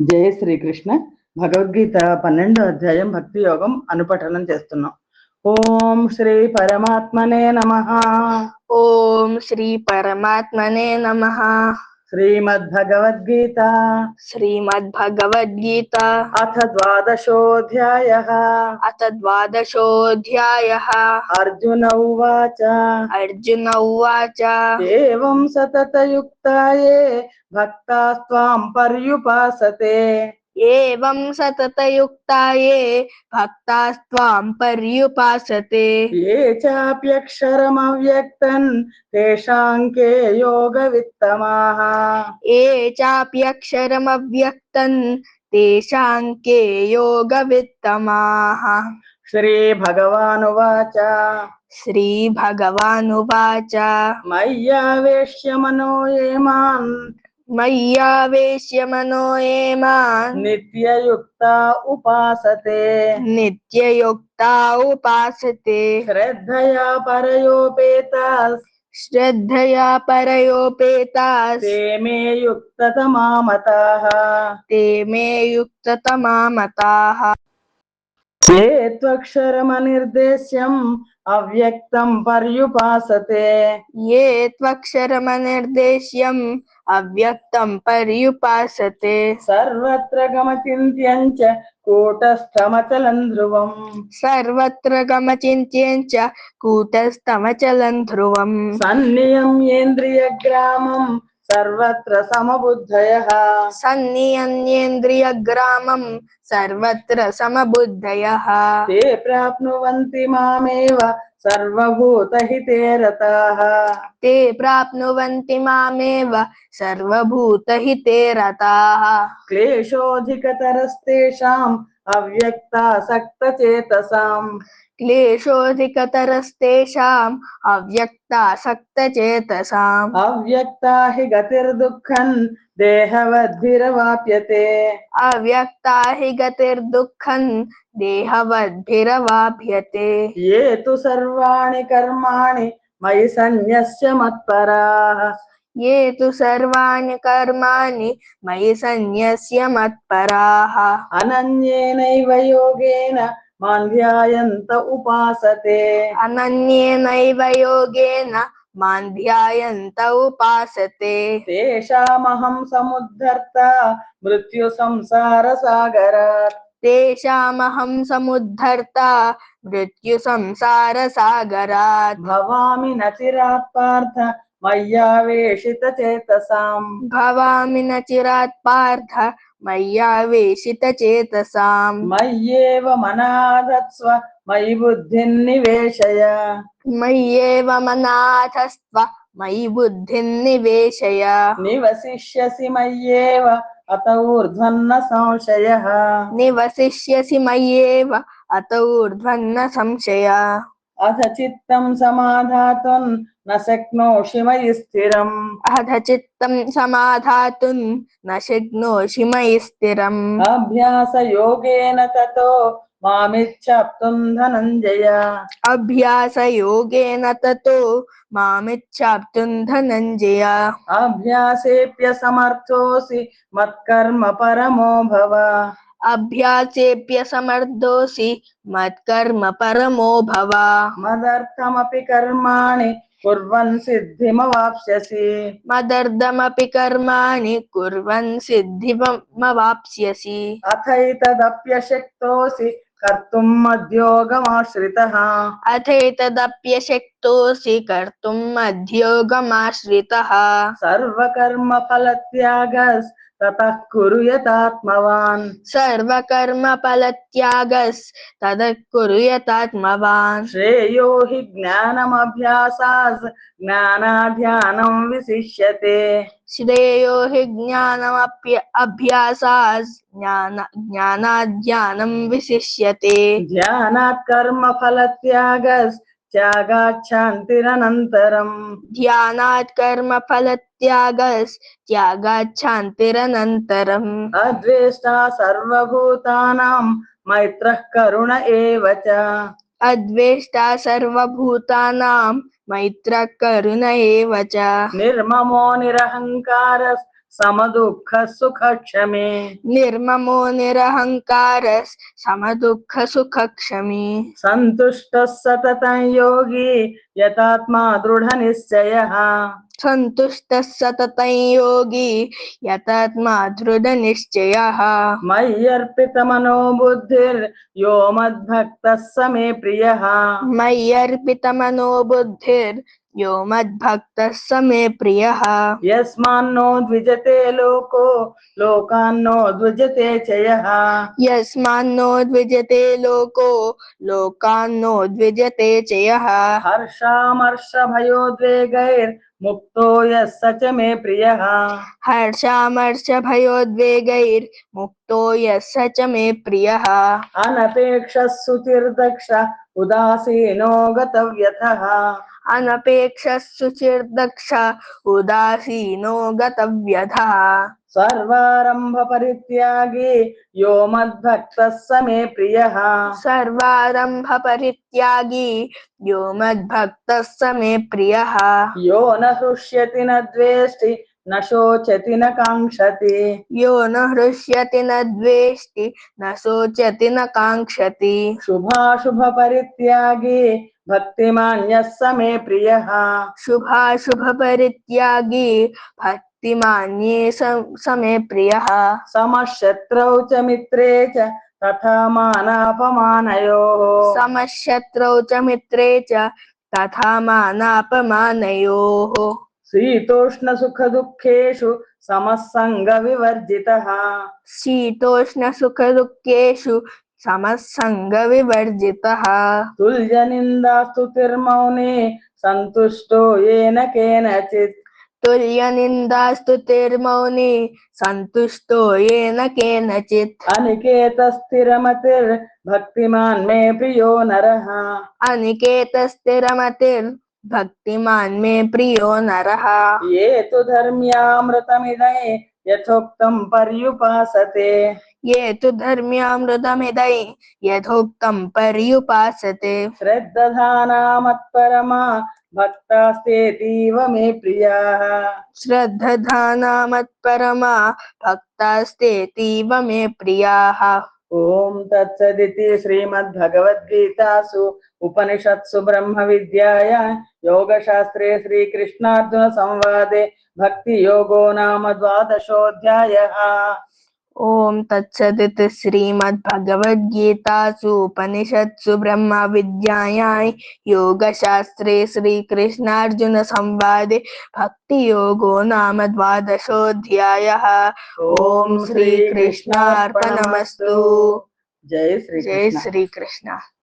జయ శ్రీకృష్ణ. భగవద్గీత పన్నెండో అధ్యాయం భక్తి యోగం అనుపఠనం చేస్తున్నాం. ఓం శ్రీ పరమాత్మనే నమ. ఓం శ్రీ పరమాత్మనే నమ. श्रीमद्भगवद्गीता श्रीमद्भगवद्गीता अथ द्वादशोऽध्यायः अथ द्वादशोऽध्यायः अर्जुन उवाच अर्जुन उवाच एवं सततयुक्ताये भक्तास्त्वां पर्युपासते ఏవం సతతయుక్తాయే భక్తాస్త్వాం పర్యుపాసతే ఏ చాప్యక్షరమవ్యక్తం తేషాంకే యోగవిత్తమాః ఏ చాప్యక్షరమవ్యక్తం తేషాంకే యోగవిత్తమాః శ్రీభగవానువాచ శ్రీభగవానువాచ మయ్యావేశ్య మనో ఏమాన్ मय्यावेश्य मनो नित्ययुक्ता उपासते। नित्ययुक्ता उपासते। श्रद्धया परयोपेतास्। श्रद्धया परयोपेतास्। ते मे युक्ततमामताः। ते मे युक्ततमामताः। ఏ త్వక్షరమనిర్దేశ్యం అవ్యక్తం పర్యుపాసతే. ఏ త్వక్షరమనిర్దేశ్యం అవ్యక్తం పర్యుపాసతే. సర్వత్ర గమచింత్యం చ కూటస్థమచలం ధ్రువం సర్వత్ర గమచింత్యం చ కూటస్థమచలం ధ్రువం సన్నియం ఏంద్రియ గ్రామం సర్వత్ర సమబుద్ధయ సన్నియన్యేంద్రియ గ్రామం సర్వత్ర సమబుద్ధయ తే ప్రాప్నువంతి మామేవ సర్వభూతహితే రతాః తే ప్రాప్నువంతి మామేవ సర్వభూతహితే రతాః క్లేశోధికతరస్తేషాం అవ్యక్తాసక్తచేతసాం क्लेशोऽधिकतरस्तेषाम् अव्यक्तासक्तचेतसाम् अव्यक्ता हि गतिर्दुःखम् देहवद्भिरवाप्यते। अव्यक्ता हि गतिर्दुःखम् देहवद्भिरवाप्यते। ये तु सर्वाणि कर्माणि मयि सन्न्यस्य मत्पराः। ये तु सर्वाणि कर्माणि मयि सन्न्यस्य मत्पराः। अनन्येनैव योगेन माँ ध्यायन्त उपासते। अनन्येनैव योगेन माँ ध्यायन्त उपासते। तेषामहं समुद्धर्ता मृत्युसंसारसागरात् तेषामहं समुद्धर्ता मृत्युसंसारसागरात् भवामि न चिरात् पार्थ मय्यावेशितचेतसाम् भवामि न चिरात् पार्थ మయ్యావేశిత చేతసాం మయ్యేవ మనాధత్స్వ మయి బుద్ధిన్నివేశయ మయ్యేవ మనాథస్వ మయి బుద్ధిన్నివేశయ నివసిష్యసి మయ్యేవ అత ఊర్ధ్వన్న సంశయ నివసిష్యసి మయ్యేవ అత ఊర్ధ్వన్న సంశయ अथ चित्तं समाधातुं न शक्नोषि मयि स्थिरम्। अथ चित्तं समाधातुं न शक्नोषि मयि स्थिरम्। अभ्यासयोगेन ततो मामिच्छाप्तुं धनञ्जय अभ्यासयोगेन ततो मामिच्छाप्तुं धनञ्जय अभ्यासेऽप्यसमर्थोऽसि मत्कर्म परमो भव। अभ्यासेऽप्यसमर्थोऽसि मत्कर्म परमो भव। मदर्थमपि कर्माणि कुर्वन् सिद्धिमवाप्स्यसि। मदर्दमपि कर्माणि कुर्वन् सिद्धिमवाप्स्यसि। अथैतदप्यशक्तोऽसि कर्तुम् मद्योगमाश्रितः। अथैतदप्यशक्तोऽसि कर्तुम् मध्योगमाश्रितः सर्वकर्मफलत्यागस्ततः कुरु यतात्मवान्। सर्वकर्मफलत्यागस्ततः कुरु यतात्मवान्। श्रेयो हि ज्ञानमभ्यासात् ज्ञानाध्यानं विशिष्यते। श्रेयो हि ज्ञानमप्य अभ्यासात् ज्ञान ज्ञानाध्यानं विशिष्यते। ध्यानात् कर्मफलत्यागस्त्यागाच्छान्तिरनन्तरम् ध्यानात् कर्मफलत्यागस्त्यागाच्छान्तिरनन्तरम् अद्वेष्टा सर्वभूतानां मैत्रः करुण एव च अद्वेष्टा सर्वभूतानां मैत्रः करुण एव च निर्ममो निरहङ्कारः समदुःख सुखक्षमे निर्ममो निरहङ्कार समदुःख सुखक्षमी संतुष्ट सततं योगी यतात्मा दृढनिश्चयः। सन्तुष्टः सततं योगी यतात्मा दृढनिश्चयः। मय्यर्पितमनो बुद्धिर्यो मद्भक्तः स मे प्रियः। मय्यर्पितमनो बुद्धिर् यो मद्भक्तः स मे प्रियः। यस्मान्नो द्विजते लोको लोकान्नो द्विजते चय यस्मानो द्विजते लोको लोकान्नो द्विजते चय हर्षामर्ष भयो हर्षामर्षभयोद्वेगैर् मुक्तो यः स च मे प्रियः। हर्षामर्षभयोद्वेगैर्मुक्तो यः स च मे प्रियः। अनपेक्षः सुतिर्दक्ष उदासीनो गतव्यथः। अनपेक्षशुचिर्दक्ष उदासीनो गतव्यथा। सर्वारंभ परित्यागी यो मद्भक्त मे प्रिय। सर्वारंभ परित्यागी यो मे प्रिय। यो न हृष्यति न द्वेष्टि न शोचति न काङ्क्षति। यो न हृष्यति न द्वेष्टि न शोचति न काङ्क्षति। शुभाशुभपरित्यागी भक्तिमान्यः समे प्रियः। शुभाशुभपरित्यागी भक्तिमान्ये समे प्रियः। समशत्रौ च मित्रे च तथा मानापमानयोः। समशत्रौ च मित्रे च तथा मानापमानयोः। शीतोष्णसुखदुःखेषु समः सङ्गविवर्जितः शीतोष्णसुखदुःखेषु సమసంగ వివర్జిత తుల్య నిందా స్తుతిర్మౌనే సంతుష్టో ఏన కేనచిత్ తుల్య నిందా స్తుతిర్మౌని సంతుష్టో ఏన కేనచిత్ అనికేత స్థిరమతిర్ భక్తిమాన్ మే ప్రియో నరః అనికేత స్థిరమతిర్ భక్తిమాన్ మే ప్రియో నరః ఏ తు ధర్మ్యామృతమిదై యథోక్తం పర్యుపాసతే ये तो धर्म्यामृतमिदै यथोक्तं पर्युपासते। श्रद्धानामत्परमा भक्तास्तेतीव मे प्रियाः। श्रद्धानामत्परमा भक्तास्तेतीव मे प्रियाः। ॐ तत्सदिति श्रीमद्भगवद्गीतासु उपनिषत्सु योगशास्त्रे नाम द्वादशोऽध्यायः। ॐ तत्सदिति श्रीमद्भगवद्गीतासु उपनिषत्सु ब्रह्मविद्यायां संवाद भक्ति योगो नाम द्वादशो अध्याय द्वादशोऽध्यायः ॐ श्रीकृष्णार्पणमस्तु। जय श्री जय श्री श्रीकृष्ण।